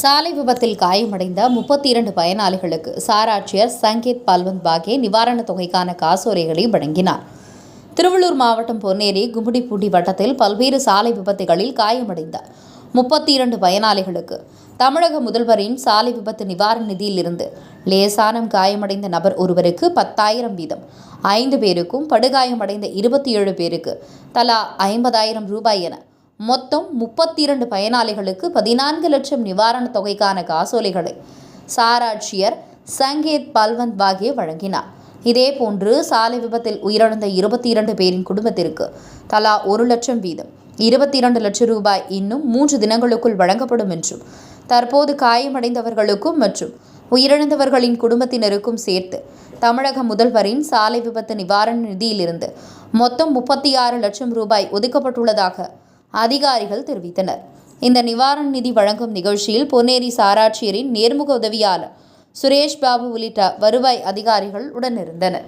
சாலை விபத்தில் காயமடைந்த முப்பத்தி இரண்டு பயனாளிகளுக்கு சாராட்சியர் சங்கேத் சங்கீத் பல்வந்த் பாகே நிவாரணத் தொகைக்கான காசோலைகளை வழங்கினார். திருவள்ளூர் மாவட்டம் பொன்னேரி கும்படிப்பூண்டி வட்டத்தில் பல்வேறு சாலை விபத்துகளில் காயமடைந்த முப்பத்தி இரண்டு பயனாளிகளுக்கு தமிழக முதல்வரின் சாலை விபத்து நிவாரண நிதியிலிருந்து லேசானம் காயமடைந்த நபர் ஒருவருக்கு பத்தாயிரம் வீதம் ஐந்து பேருக்கும் படுகாயமடைந்த இருபத்தி ஏழு பேருக்கு தலா ஐம்பதாயிரம் ரூபாய் என மொத்தம் முப்பத்தி இரண்டு பயனாளிகளுக்கு பதினான்கு லட்சம் நிவாரணத் தொகைக்கான காசோலைகளை சாராட்சியர் சங்கேத் பல்வந்த் பாகே வழங்கினார். இதேபோன்று சாலை விபத்தில் உயிரிழந்த இருபத்தி இரண்டு பேரின் குடும்பத்திற்கு தலா ஒரு லட்சம் வீதம் இருபத்தி இரண்டு லட்சம் ரூபாய் இன்னும் மூன்று தினங்களுக்குள் வழங்கப்படும் என்றும் தற்போது காயமடைந்தவர்களுக்கும் மற்றும் உயிரிழந்தவர்களின் குடும்பத்தினருக்கும் சேர்த்து தமிழக முதல்வரின் சாலை விபத்து நிவாரண நிதியிலிருந்து மொத்தம் முப்பத்தி ஆறு லட்சம் ரூபாய் ஒதுக்கப்பட்டுள்ளதாக அதிகாரிகள் தெரிவித்தனர். இந்த நிவாரண நிதி வழங்கும் நிகழ்ச்சியில் பொன்னேரி சாராட்சியரின் நேர்முக உதவியாளர் சுரேஷ் பாபு உள்ளிட்ட வருவாய் அதிகாரிகள் உடனிருந்தனர்.